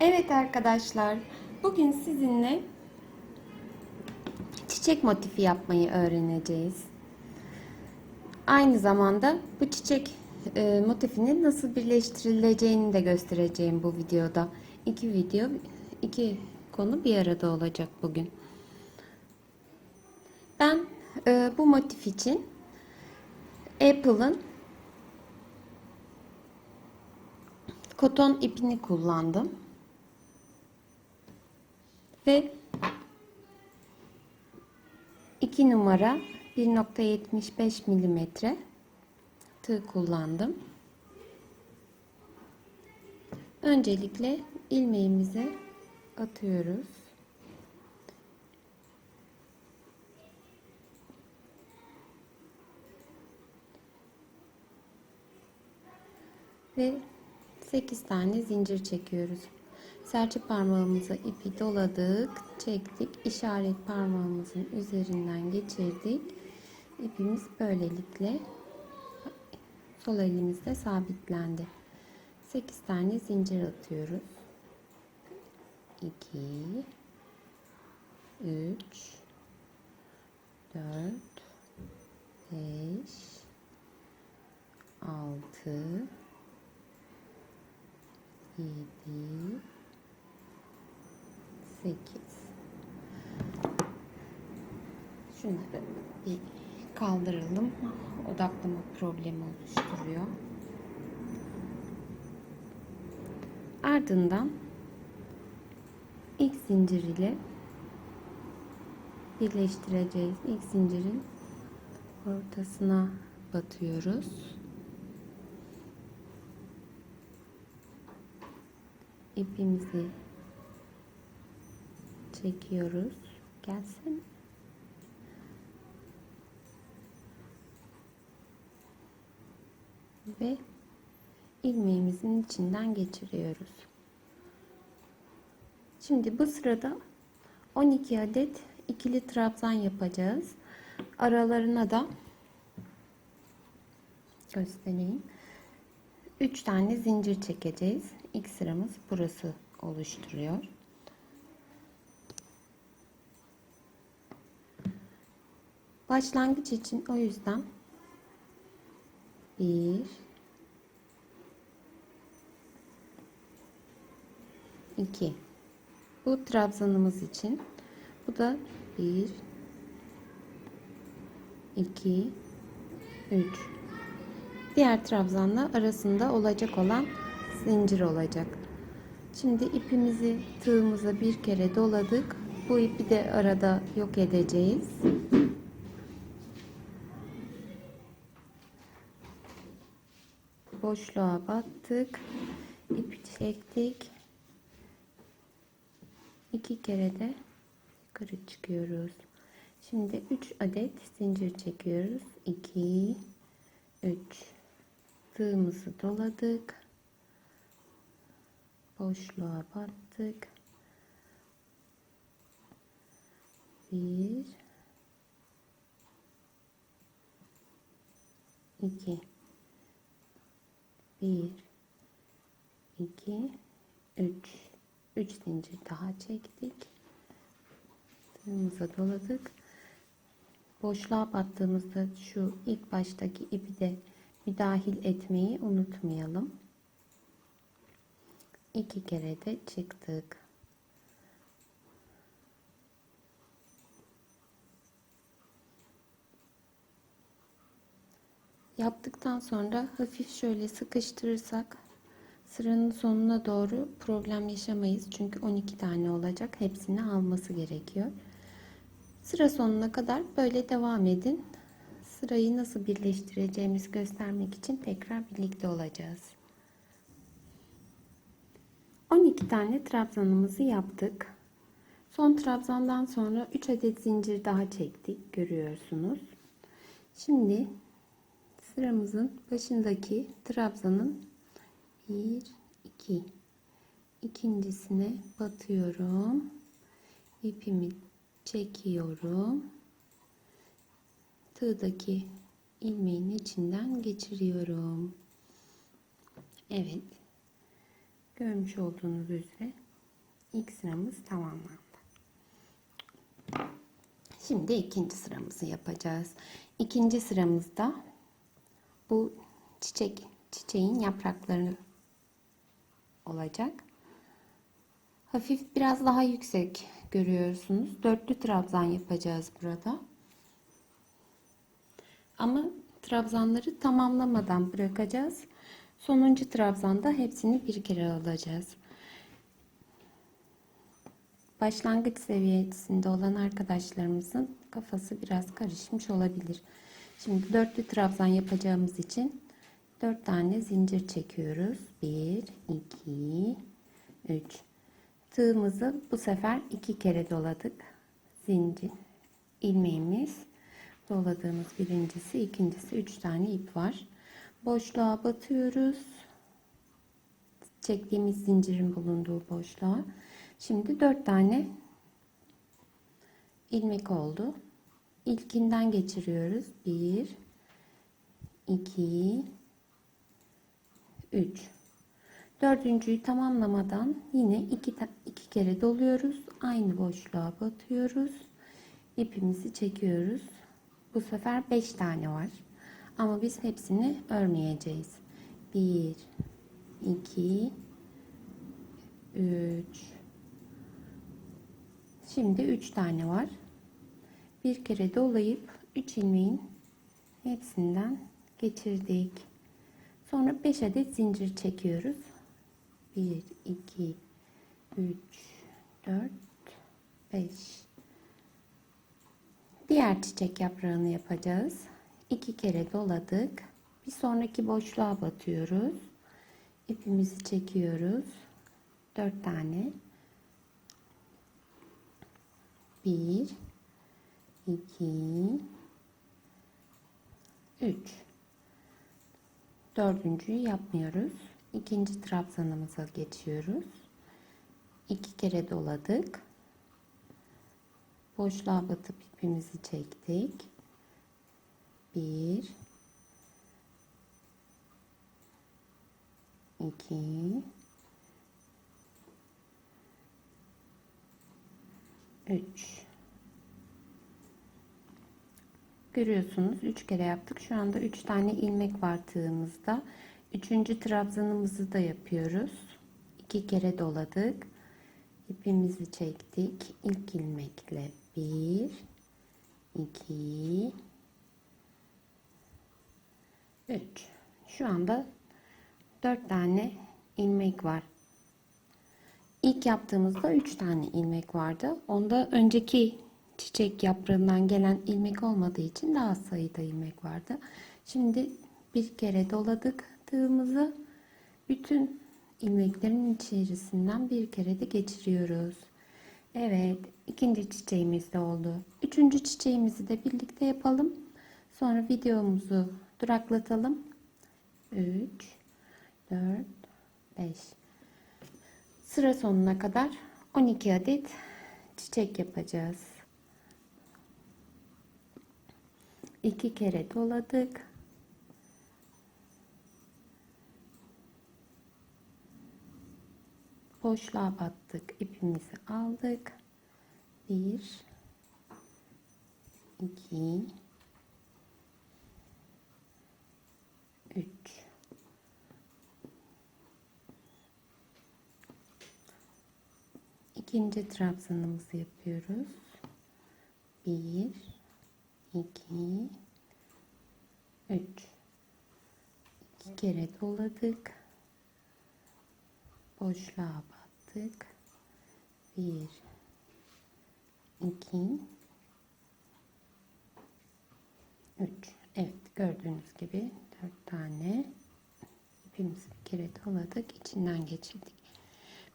Evet arkadaşlar, bugün sizinle çiçek motifi yapmayı öğreneceğiz. Aynı zamanda bu çiçek e, motifinin nasıl birleştirileceğini de göstereceğim bu videoda. İki video, iki konu bir arada olacak bugün. Ben e, bu motif için Apple'ın koton ipini kullandım. Ve 2 numara 1.75 milimetre tığ kullandım. Öncelikle ilmeğimizi atıyoruz. Ve 8 tane zincir çekiyoruz. Serçe parmağımıza ipi doladık, çektik. işaret parmağımızın üzerinden geçirdik. İpimiz böylelikle sol elimizde sabitlendi. 8 tane zincir atıyoruz. 2 3 4 5 6 7 8 Şunları bir kaldıralım. Odaklama problemi oluşturuyor. Ardından ilk zincir ile birleştireceğiz. İlk zincirin ortasına batıyoruz. ipimizi çekiyoruz. Gelsin. Ve ilmeğimizin içinden geçiriyoruz. Şimdi bu sırada 12 adet ikili trabzan yapacağız. Aralarına da göstereyim. 3 tane zincir çekeceğiz. İlk sıramız burası oluşturuyor. Başlangıç için o yüzden 1 2 Bu trabzanımız için bu da 1 2 3 Diğer trabzanla arasında olacak olan zincir olacak. Şimdi ipimizi tığımıza bir kere doladık. Bu ipi de arada yok edeceğiz. Boşluğa battık. İpi çektik. İki kere de yukarı çıkıyoruz. Şimdi 3 adet zincir çekiyoruz. 2 3 tığımızı doladık boşluğa battık bir iki bir iki üç üç zincir daha çektik tığımıza doladık boşluğa battığımızda şu ilk baştaki ipi de müdahil etmeyi unutmayalım. İki kere de çıktık. Yaptıktan sonra hafif şöyle sıkıştırırsak sıranın sonuna doğru problem yaşamayız. Çünkü 12 tane olacak. Hepsini alması gerekiyor. Sıra sonuna kadar böyle devam edin. Sırayı nasıl birleştireceğimizi göstermek için tekrar birlikte olacağız. 12 tane trabzanımızı yaptık. Son trabzandan sonra 3 adet zincir daha çektik. Görüyorsunuz. Şimdi sıramızın başındaki trabzanın 1 2 ikincisine batıyorum. İpimi çekiyorum. Tığdaki ilmeğin içinden geçiriyorum. Evet. Görmüş olduğunuz üzere İlk sıramız tamamlandı. Şimdi ikinci sıramızı yapacağız. İkinci sıramızda bu çiçek çiçeğin yaprakları olacak. Hafif biraz daha yüksek görüyorsunuz. Dörtlü trabzan yapacağız burada. Ama trabzanları tamamlamadan bırakacağız. Sonuncu trabzanda hepsini bir kere alacağız. Başlangıç seviyesinde olan arkadaşlarımızın kafası biraz karışmış olabilir. Şimdi dörtlü trabzan yapacağımız için dört tane zincir çekiyoruz. 1, 2, 3. Tığımızı bu sefer iki kere doladık. Zincir, ilmeğimiz doladığımız birincisi, ikincisi üç tane ip var. Boşluğa batıyoruz. Çektiğimiz zincirin bulunduğu boşluğa. Şimdi dört tane ilmek oldu. İlkinden geçiriyoruz. Bir, iki, üç. Dördüncüyü tamamlamadan yine iki, iki kere doluyoruz. Aynı boşluğa batıyoruz. İpimizi çekiyoruz. Bu sefer beş tane var. Ama biz hepsini örmeyeceğiz. Bir, iki, üç. Şimdi üç tane var. Bir kere dolayıp üç ilmeğin hepsinden geçirdik. Sonra 5 adet zincir çekiyoruz. 1, 2, 3, 4, 5. Diğer çiçek yaprağını yapacağız. 2 kere doladık. Bir sonraki boşluğa batıyoruz. İpimizi çekiyoruz. 4 tane. 1 2 3 Dördüncüyü yapmıyoruz. İkinci trabzanımıza geçiyoruz. İki kere doladık. Boşluğa batıp ipimizi çektik. Bir, iki, üç. Görüyorsunuz 3 kere yaptık. Şu anda 3 tane ilmek var tığımızda. Üçüncü trabzanımızı da yapıyoruz. 2 kere doladık. İpimizi çektik. İlk ilmekle 1 2 3 Şu anda 4 tane ilmek var. İlk yaptığımızda 3 tane ilmek vardı. Onda önceki çiçek yaprağından gelen ilmek olmadığı için daha az sayıda ilmek vardı. Şimdi bir kere doladık tığımızı. Bütün ilmeklerin içerisinden bir kere de geçiriyoruz. Evet, ikinci çiçeğimiz de oldu. Üçüncü çiçeğimizi de birlikte yapalım. Sonra videomuzu duraklatalım. 3 4 5 Sıra sonuna kadar 12 adet çiçek yapacağız. İki kere doladık. Boşluğa battık. ipimizi aldık. Bir, iki, üç. İkinci trabzanımızı yapıyoruz. Bir, 2 3 2 kere doladık. Boşluğa battık. 1 2 3 Evet gördüğünüz gibi 4 tane ipimizi bir kere doladık. içinden geçirdik.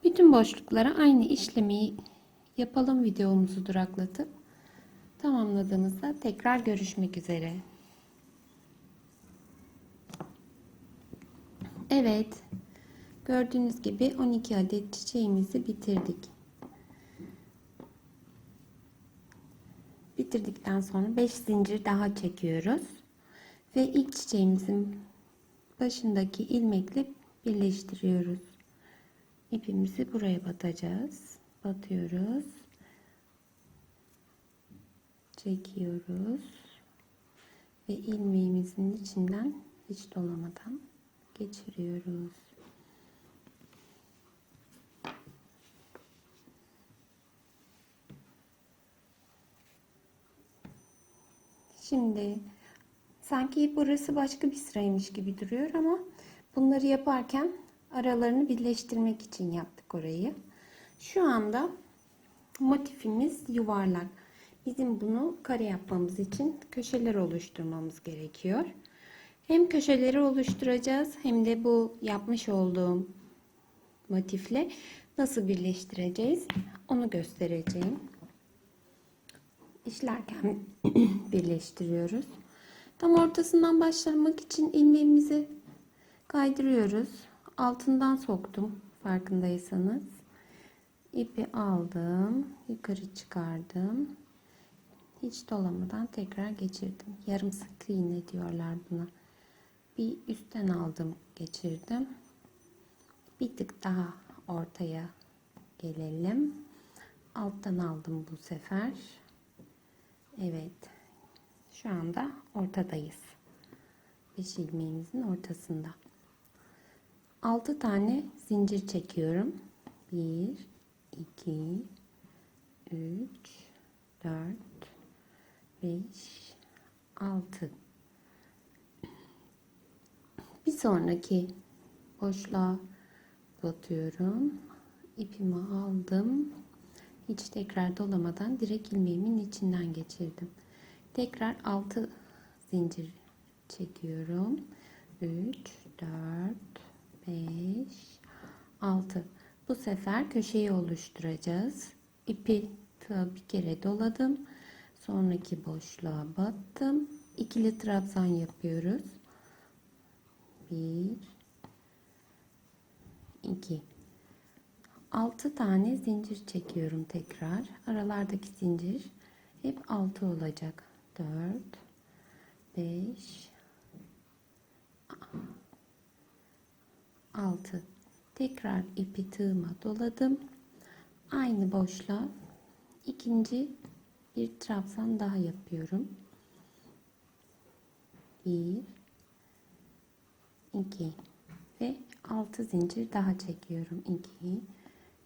Bütün boşluklara aynı işlemi yapalım videomuzu duraklatıp Tamamladığımızda tekrar görüşmek üzere. Evet. Gördüğünüz gibi 12 adet çiçeğimizi bitirdik. Bitirdikten sonra 5 zincir daha çekiyoruz. Ve ilk çiçeğimizin başındaki ilmekle birleştiriyoruz. İpimizi buraya batacağız. batıyoruz. Çekiyoruz. Ve ilmeğimizin içinden hiç dolamadan geçiriyoruz. Şimdi sanki burası başka bir sıraymış gibi duruyor ama bunları yaparken aralarını birleştirmek için yaptık orayı. Şu anda motifimiz yuvarlak. Bizim bunu kare yapmamız için köşeler oluşturmamız gerekiyor. Hem köşeleri oluşturacağız hem de bu yapmış olduğum motifle nasıl birleştireceğiz onu göstereceğim. İşlerken birleştiriyoruz. Tam ortasından başlamak için ilmeğimizi kaydırıyoruz. Altından soktum farkındaysanız. İpi aldım, yukarı çıkardım. Hiç dolamadan tekrar geçirdim. Yarım sık iğne diyorlar buna. Bir üstten aldım, geçirdim. Bir tık daha ortaya gelelim. Alttan aldım bu sefer. Evet. Şu anda ortadayız. Beş ilmeğimizin ortasında. 6 tane zincir çekiyorum. 1 2 3 4 5 6 Bir sonraki boşluğa batıyorum. İpimi aldım. Hiç tekrar dolamadan direkt ilmeğimin içinden geçirdim. Tekrar 6 zincir çekiyorum. 3 4 5 6 Bu sefer köşeyi oluşturacağız. İpi tığa bir kere doladım. Sonraki boşluğa battım. İkili trabzan yapıyoruz. 1 2 6 tane zincir çekiyorum tekrar. Aralardaki zincir hep 6 olacak. 4 5 6 tekrar ipi tığıma doladım. Aynı boşluğa ikinci bir trabzan daha yapıyorum. 1 2 ve 6 zincir daha çekiyorum. 2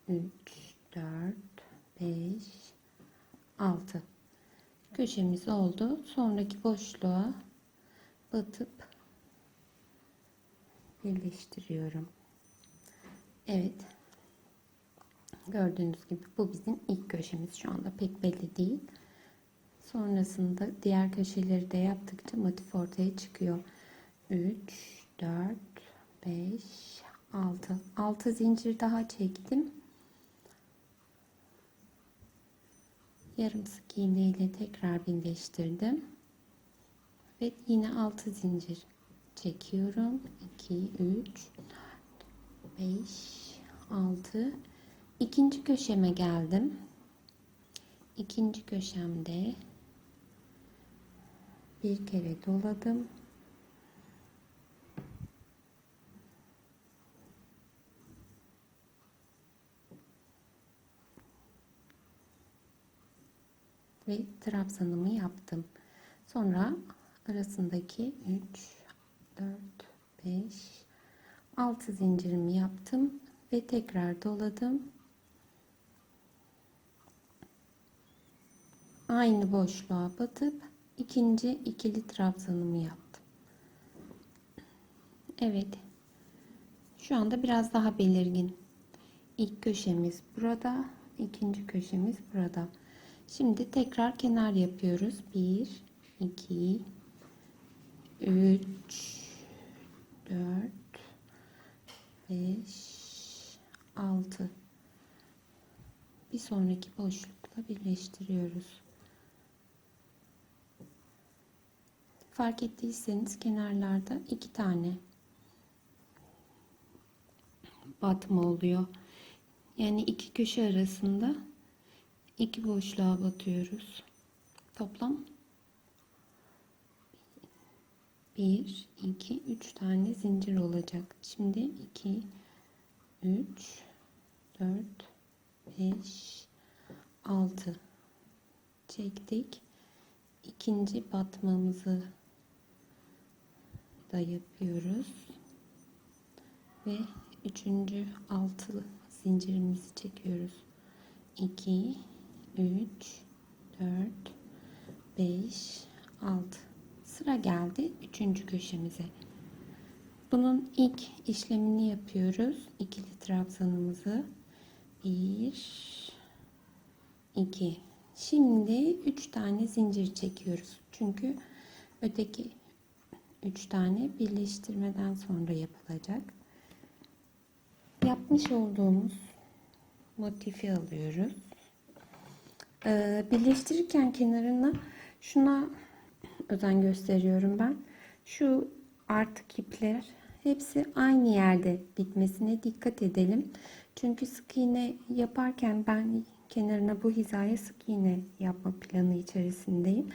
3 4 5 6 köşemiz oldu. Sonraki boşluğa batıp birleştiriyorum. Evet. Gördüğünüz gibi bu bizim ilk köşemiz. Şu anda pek belli değil. Sonrasında diğer köşeleri de yaptıkça motif ortaya çıkıyor. 3, 4, 5, 6. 6 zincir daha çektim. Yarım sık iğne ile tekrar birleştirdim. Ve yine 6 zincir çekiyorum. 2, 3, 5, 6. İkinci köşeme geldim. İkinci köşemde bir kere doladım. ve trabzanımı yaptım. Sonra arasındaki 3 4 5 6 zincirimi yaptım ve tekrar doladım. Aynı boşluğa batıp ikinci ikili trabzanımı yaptım. Evet. Şu anda biraz daha belirgin. İlk köşemiz burada, ikinci köşemiz burada. Şimdi tekrar kenar yapıyoruz. 1 2 3 4 5 6 bir sonraki boşlukla birleştiriyoruz. Fark ettiyseniz kenarlarda iki tane batma oluyor. Yani iki köşe arasında iki boşluğa batıyoruz. Toplam 1 2 3 tane zincir olacak. Şimdi 2 3 4 5 6 çektik. İkinci batmamızı da yapıyoruz. Ve üçüncü altılı zincirimizi çekiyoruz. 2 3 4 5 6 sıra geldi üçüncü köşemize. Bunun ilk işlemini yapıyoruz. İkili trabzanımızı 1 2 Şimdi 3 tane zincir çekiyoruz. Çünkü öteki 3 tane birleştirmeden sonra yapılacak. Yapmış olduğumuz motifi alıyoruz. Ee, birleştirirken kenarına şuna özen gösteriyorum ben. Şu artık ipler hepsi aynı yerde bitmesine dikkat edelim. Çünkü sık iğne yaparken ben kenarına bu hizaya sık iğne yapma planı içerisindeyim.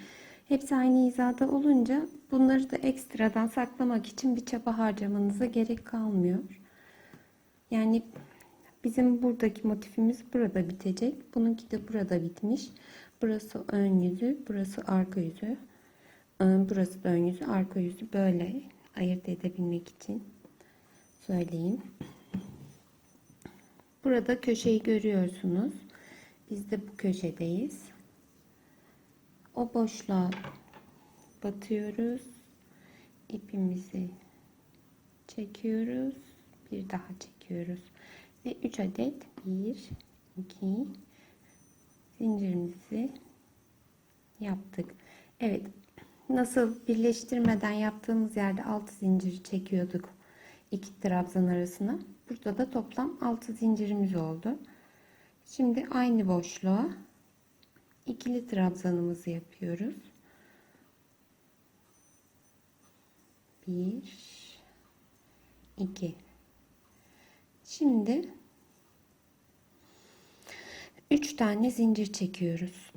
Hepsi aynı hizada olunca bunları da ekstradan saklamak için bir çaba harcamanıza gerek kalmıyor. Yani bizim buradaki motifimiz burada bitecek. Bununki de burada bitmiş. Burası ön yüzü, burası arka yüzü. Ee, Burası da ön yüzü, arka yüzü böyle ayırt edebilmek için söyleyeyim. Burada köşeyi görüyorsunuz. Biz de bu köşedeyiz. O boşluğa batıyoruz. İpimizi çekiyoruz. Bir daha çekiyoruz. Ve 3 adet 1 2 zincirimizi yaptık. Evet. Nasıl birleştirmeden yaptığımız yerde 6 zincir çekiyorduk iki trabzan arasına. Burada da toplam 6 zincirimiz oldu. Şimdi aynı boşluğa ikili trabzanımızı yapıyoruz. 1 2 Şimdi 3 tane zincir çekiyoruz.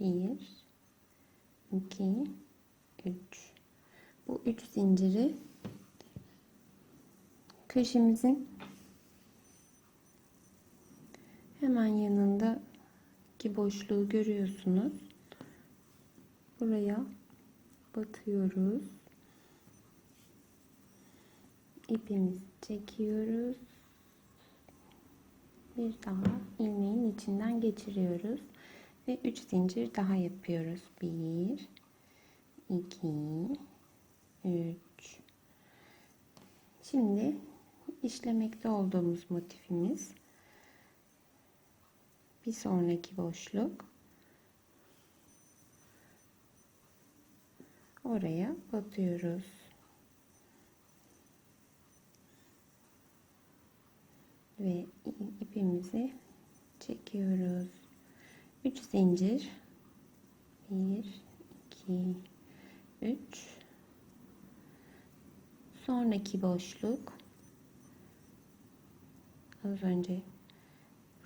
Bir, iki, üç. Bu üç zinciri köşemizin hemen yanındaki boşluğu görüyorsunuz. Buraya batıyoruz. İpimizi çekiyoruz. Bir daha ilmeğin içinden geçiriyoruz ve 3 zincir daha yapıyoruz. 1 2 3 Şimdi işlemekte olduğumuz motifimiz bir sonraki boşluk oraya batıyoruz. Ve ipimizi çekiyoruz. 3 zincir 1 2 3 sonraki boşluk. Az önce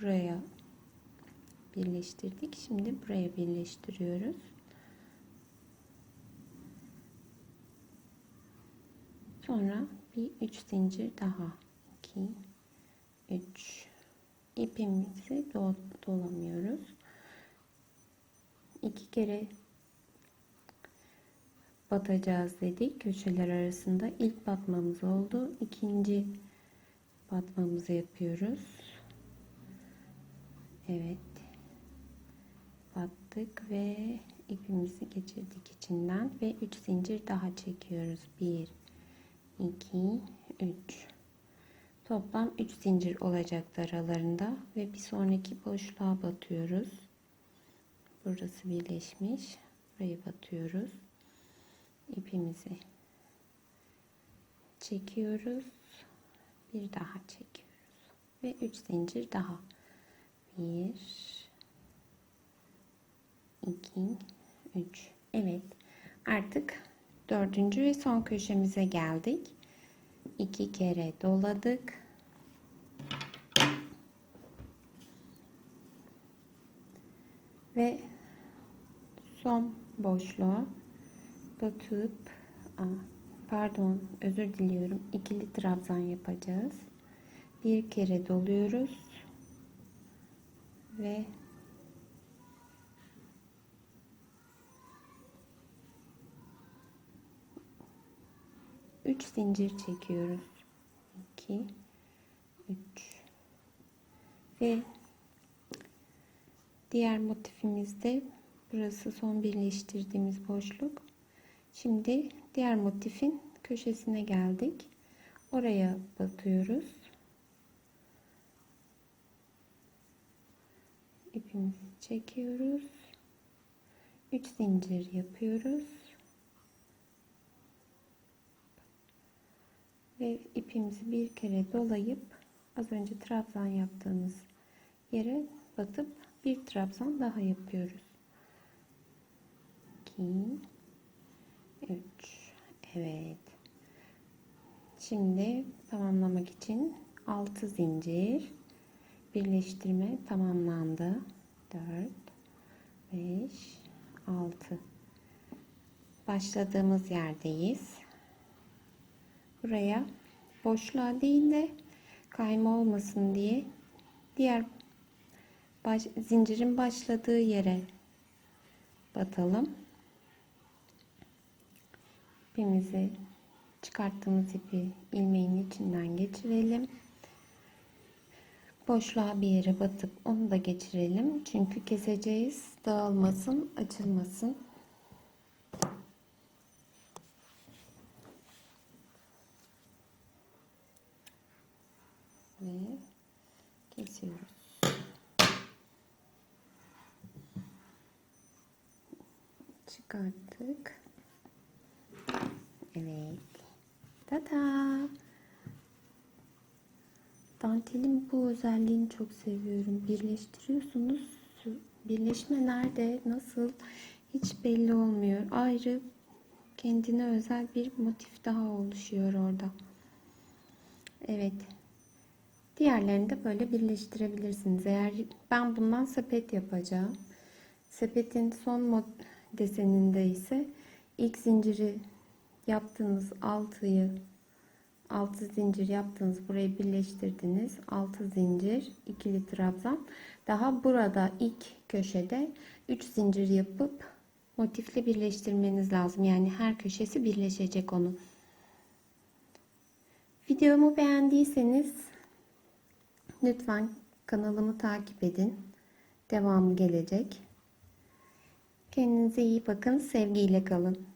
buraya birleştirdik. Şimdi buraya birleştiriyoruz. Sonra bir 3 zincir daha. 2 3 ipimizi dolamıyoruz. İki kere batacağız dedik. Köşeler arasında ilk batmamız oldu. İkinci batmamızı yapıyoruz. Evet. Battık ve ipimizi geçirdik içinden ve 3 zincir daha çekiyoruz. 1 2 3 toplam 3 zincir olacaktır aralarında ve bir sonraki boşluğa batıyoruz. Burası birleşmiş. Burayı batıyoruz ipimizi çekiyoruz. Bir daha çekiyoruz. Ve 3 zincir daha. 1 2 3 Evet artık dördüncü ve son köşemize geldik. İki kere doladık. Ve son boşluğa batıp pardon özür diliyorum. İkili trabzan yapacağız. Bir kere doluyoruz ve üç zincir çekiyoruz. 2 3 ve diğer motifimizde burası son birleştirdiğimiz boşluk şimdi diğer motifin köşesine geldik. Oraya batıyoruz ipimizi çekiyoruz. 3 zincir yapıyoruz. Ve ipimizi bir kere dolayıp az önce trabzan yaptığımız yere batıp bir trabzan daha yapıyoruz. 2 3 evet. Şimdi tamamlamak için 6 zincir birleştirme tamamlandı. 4 5 6 başladığımız yerdeyiz. Buraya boşluğa değil de kayma olmasın diye diğer baş, zincirin başladığı yere batalım ipimizi çıkarttığımız ipi ilmeğin içinden geçirelim boşluğa bir yere batıp onu da geçirelim çünkü keseceğiz dağılmasın açılmasın ve kesiyoruz. Çıkarttık. Evet. Tada. Dantelin bu özelliğini çok seviyorum. Birleştiriyorsunuz. Birleşme nerede, nasıl hiç belli olmuyor. Ayrı kendine özel bir motif daha oluşuyor orada. Evet. Diğerlerini de böyle birleştirebilirsiniz. Eğer ben bundan sepet yapacağım. Sepetin son deseninde ise ilk zinciri yaptığınız altıyı 6 zincir yaptınız burayı birleştirdiniz. 6 zincir ikili trabzan. Daha burada ilk köşede 3 zincir yapıp motifle birleştirmeniz lazım. Yani her köşesi birleşecek onun videomu beğendiyseniz lütfen kanalımı takip edin. Devamı gelecek. Kendinize iyi bakın sevgiyle kalın